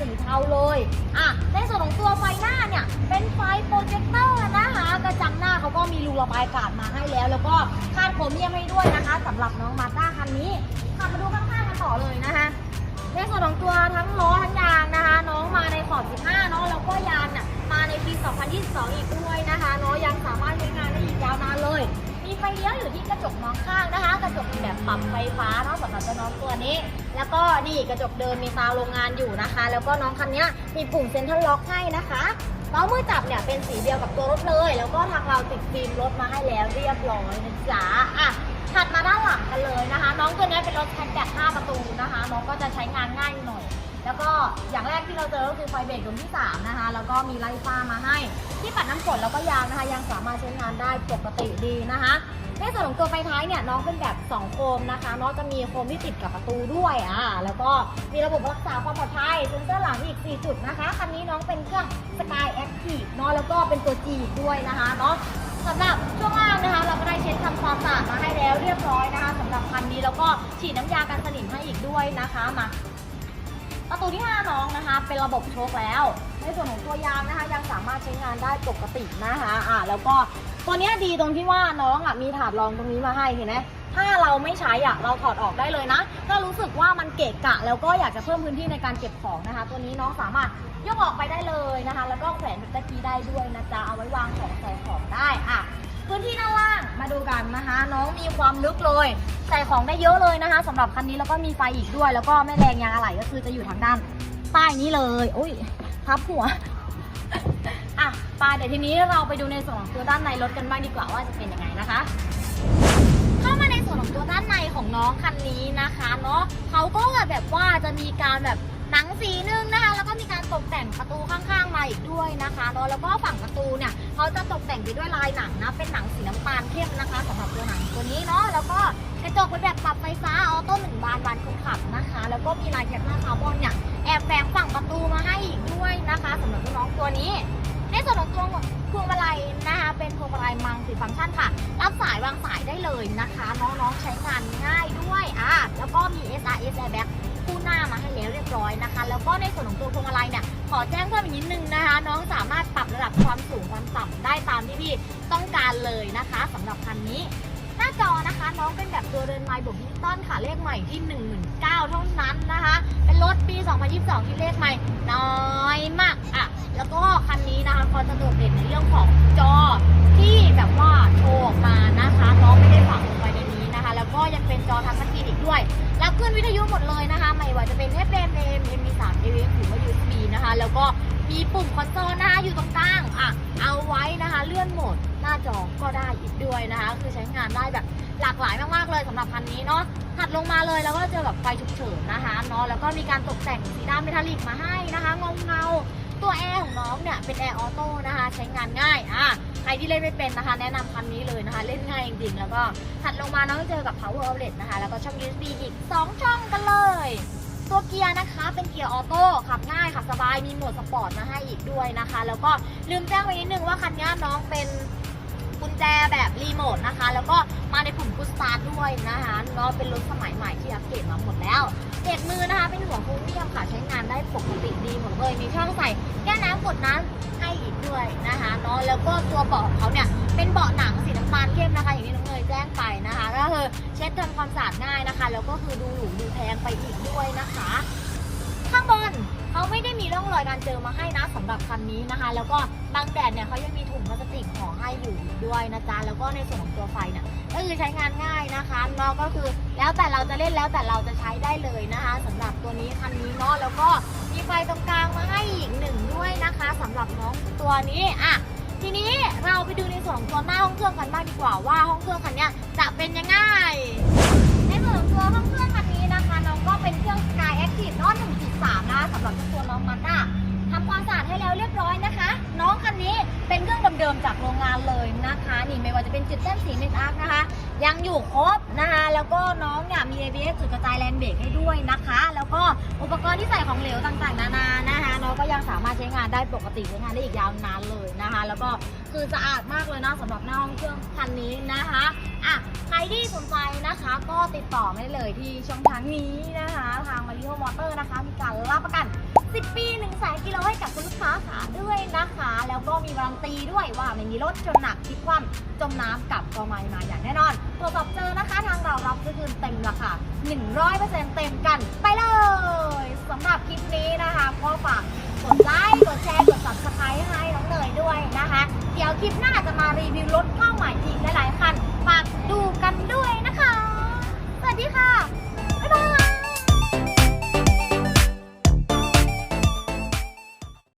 สีเทาเลยอะในส่วนของตัวไฟหน้าเนี่ย เป็นไฟโปรเจคเตอร์นะคะ กระจังหน้าเขาก็มีรูระบายอากาศมาให้แล้ว แล้วก็คาดโครเมียมให้ด้วยนะคะสำหรับน้องมาด้าคันนี้ขับมาดูข้างๆกันต่อเลยนะคะ ในส่วนของตัวทั้งล้อทั้งยางนะคะ น้องมาในขอบ 15เนาะแล้วก็ยางเนี่ยมาในปี 2022 อีกด้วยนะคะเนาะยังสามารถใช้งานได้อีกยาวนานเลย มีไฟเลี้ยวอยู่ที่กระจกมองข้างนะคะ กระจกเป็นแบบปรับไฟฟ้าเนาะสำหรับเจ้าน้องตัวนี้ แล้วก็นี่กระจกเดิมมีซาวโรงงานอยู่นะคะ แล้วก็น้องคันนี้มีปุ่มเซ็นทรัลล็อกให้นะคะล้อมือจับเนี่ยเป็นสีเดียวกับตัวรถเลย แล้วก็ทางเราติดฟิล์มรถมาให้แล้วเรียบร้อยนะจ๊ะอะถัดมาด้านหลังกันเลยนะคะ น้องตัวนี้เป็นรถแคทแบ็ค5ประตูนะคะ น้องก็จะใช้งานง่ายหน่อย แล้วก็อย่างแรกที่เราเจอก็คือไฟเบรกดวงที่3นะคะ แล้วก็มีไลฟ้ามาให้ ที่ปัดน้ำฝนแล้วก็ยางนะคะ ยังสามารถใช้งานได้ปกติดีนะคะในส่วนของตัวไฟท้ายเนี่ยน้องเป็นแบบ 2 โคมนะคะน้องจะมีโคมที่ติดกับประตูด้วยอ่าแล้วก็มีระบบรักษาความปลอดภัยเซ็นเซอร์หลังอีก 4 จุดนะคะคันนี้น้องเป็นเครื่อง Sky Active เนาะแล้วก็เป็นตัว G อีด้วยนะคะเนาะสำหรับช่วงล่างนะคะ เราก็ได้เช็ดทำความสะอาดมาให้แล้วเรียบร้อยนะคะสำหรับคันนี้แล้วก็ฉีดน้ำยากันสนิมให้อีกด้วยนะคะมา ประตูที่5น้องนะคะ เป็นระบบโชคแล้ว ในส่วนของตัวยางนะคะ ยังสามารถใช้งานได้ปกตินะคะอ่าแล้วก็ตัวเนี้ยดีตรงที่ว่าน้องอะมีถาดรองตรงนี้มาให้เห็นไหมถ้าเราไม่ใช้อะเราถอดออกได้เลยนะ ถ้ารู้สึกว่ามันเกะกะ แล้วก็อยากจะเพิ่มพื้นที่ในการเก็บของนะคะ ตัวนี้น้องสามารถยกออกไปได้เลยนะคะ แล้วก็แขวนตะกี้ได้ด้วยนะจ๊ะเอาไว้วางของใส่ นนะคะ น้องมีความลึกเลยใส่ของได้เยอะเลยนะคะสำหรับคันนี้แล้วก็มีไฟอีกด้วย แล้วก็แม่แรงยางอะไหล่ก็คือจะอยู่ทางด้านใต้นี้เลยอุ้ยทับหัวอะไปเดี๋ยวทีนี้เราไปดูในส่วนของตัวด้านในรถกันบ้างดีกว่าว่าจะเป็นยังไงนะคะ เข้ามาในส่วนของตัวด้านในของน้องคันนี้นะคะเนาะเขาก็แบบว่าจะมีการแบบ หนังสีนึงนะคะ แล้วก็มีการตกแต่งประตูข้างๆมาอีกด้วยนะคะเนาะแล้วก็ฝั่งประตูเนี่ยเขาจะตกแต่งไปด้วยลายหนังนะเป็นหนังสีน้ำตาลเข้มนะคะสำหรับตัวหนังตัวนี้เนาะแล้วก็กระจกเป็นแบบปรับไฟฟ้าออโต้หนึ่งบานบานคนขับนะคะ แล้วก็มีลายแคปหน้าคาร์บอนเนี่ยแอบแฝงฝั่งประตูมาให้อีกด้วยนะคะสำหรับน้องตัวนี้ในส่วนของตัวพวงมาลัยนะคะเป็นพวงมาลัยมังสีฟังก์ชันค่ะ รับสายวางสายได้เลยนะคะ น้องๆใช้งานง่ายด้วยอะแล้วก็มี SRS Airbag ให้แล้วเรียบร้อยนะคะ แล้วก็ในส่วนของตัวพวงมาลัยเนี่ยขอแจ้งเพิ่มอีกนิดนึงนะคะ น้องสามารถปรับระดับความสูงความต่ำได้ตามที่พี่ต้องการเลยนะคะสำหรับคันนี้หน้าจอนะคะ น้องเป็นแบบตัวเรือนไม้บวกดิจิตอลค่ะเลขใหม่ที่ 19,000เท่านั้นนะคะ เป็นรถปี 2022 ที่เลขใหม่น้อยมากอะแล้วก็คันนี้นะคะเขาจะโดดเด่นในเรื่องของจอที่แบบว่าโชว์ออกมานะคะ น้องไม่ได้ฝังลงไปในนี้นะคะ แล้วก็ยังเป็นจอทัชสกรีนอีกด้วย รับขึ้นวิทยุหมดเลย ไม่ว่าจะเป็น FM AM MP3 AVX หรือว่า USB นะคะ แล้วก็มีปุ่มคอนโซลนะคะอยู่ตรงกลางอะเอาไว้นะคะเลื่อนโหมดหน้าจอก็ได้อีกด้วยนะคะ คือใช้งานได้แบบหลากหลายมากๆเลยสำหรับคันนี้เนาะถัดลงมาเลยแล้วก็เจอแบบไฟฉุกเฉินนะคะเนาะแล้วก็มีการตกแต่งสีดำเมทัลลิกมาให้นะคะเงาเงาตัวแอร์ของน้องเนี่ยเป็นแอร์ออโต้นะคะ ใช้งานง่ายอะ ใครที่เล่นไม่เป็นนะคะ แนะนำคันนี้เลยนะคะ เล่นง่ายจริงๆ แล้วก็ถัดลงมาน้องจะเจอกับ power outlet นะคะ แล้วก็ช่อง USB อีก 2 ช่องกันเลย ตัวเกียร์นะคะ เป็นเกียร์ออโต้ขับง่ายขับสบายมีโหมดสปอร์ตมาให้อีกด้วยนะคะ แล้วก็ลืมแจ้งไว้นิดนึงว่าคันนี้น้องเป็น กุญแจแบบรีโมทนะคะ แล้วก็มาในปุ่มพุชสตาร์ทด้วยนะคะเนาะเป็นรถสมัยใหม่ที่อัปเกรดมาหมดแล้วเด็ดมือนะคะ เป็นหัวโค้งเรียมค่ะใช้งานได้ปกติดีหมดเลยมีช่องใส่แก้วน้ำกดน้ำให้อีกด้วยนะคะเนาะแล้วก็ตัวเบาะของเขาเนี่ยเป็นเบาะหนังสีน้ำตาลเข้มนะคะอย่างที่น้องเนยแจ้งไปนะคะก็คือเช็ดทำความสะอาดง่ายนะคะ แล้วก็คือดูหรูดูแพงไปอีกด้วยนะคะ ข้างบน เขาไม่ได้มีร่องรอยการเจอมาให้นะสำหรับคันนี้นะคะ แล้วก็บางแดดเนี่ยเขายังมีถุงพลาสติกห่อให้อยู่ด้วยนะจ๊ะแล้วก็ในส่วนของตัวไฟเนี่ยก็คือใช้งานง่ายนะคะเนาะก็คือแล้วแต่เราจะเล่นแล้วแต่เราจะใช้ได้เลยนะคะสำหรับตัวนี้คันนี้เนาะแล้วก็มีไฟตรงกลางมาให้อีกหนึ่งด้วยนะคะสำหรับน้องตัวนี้อะทีนี้เราไปดูในส่วนของตัวหน้าห้องเครื่องกันบ้างดีกว่าว่าห้องเครื่องคันเนี้ยจะเป็นยังไงในส่วนของตัวห้องเครื่องคันนี้นะคะน้องก็เป็นเครื่อง Sky Active เนอนะ หรับเจ้าตัวน้องมันด้าทำความสะอาดให้แล้วเรียบร้อยนะคะ น้องคันนี้เป็นเครื่องเดิมๆจากโรงงานเลยนะคะ นี่ไม่ว่าจะเป็นจุดเต้นสีเมทอาร์นะคะ ยังอยู่ครบนะคะ แล้วก็น้องเนี่ยมี ABS จุดกระจายแรงเบรกให้ด้วยนะคะ แล้วก็อุปกรณ์ที่ใส่ของเหลวต่างๆ นานานะคะน้องก็ยังสามารถใช้งานได้ปกติใช้งานได้อีกยาวนานเลยนะคะ แล้วก็คือสะอาดมากเลยนะสำหรับหน้าห้องเครื่องคันนี้นะคะอะใครที่สนใจนะคะ ก็ติดต่อไม่ได้เลยที่ช่องทางนี้นะคะ ทางมาริโอ อเตอร์นะคะ มีการรับประกัน 10 ปี1แสนกิโลให้กับคุณลูกค้าขาด้วยนะคะ แล้วก็มีวารันตีด้วยว่าไม่มีรถจนหนักพลิกคว่ำจมน้ำกับกอไม้มาอย่างแน่นอนตรวจสอบเจอนะคะ ทางเรารับคืนเต็มราคา100%เต็มกันไปเลยสำหรับคลิปนี้นะคะก็ฝากกดไลค์กดแชร์กด subscribe ให้น้องเนยด้วยนะคะ เดี๋ยวคลิปหน้าจะมารีวิวรถเข้าใหม่อีกหลายๆคันฝากดูกันด้วยนะคะ สวัสดีค่ะ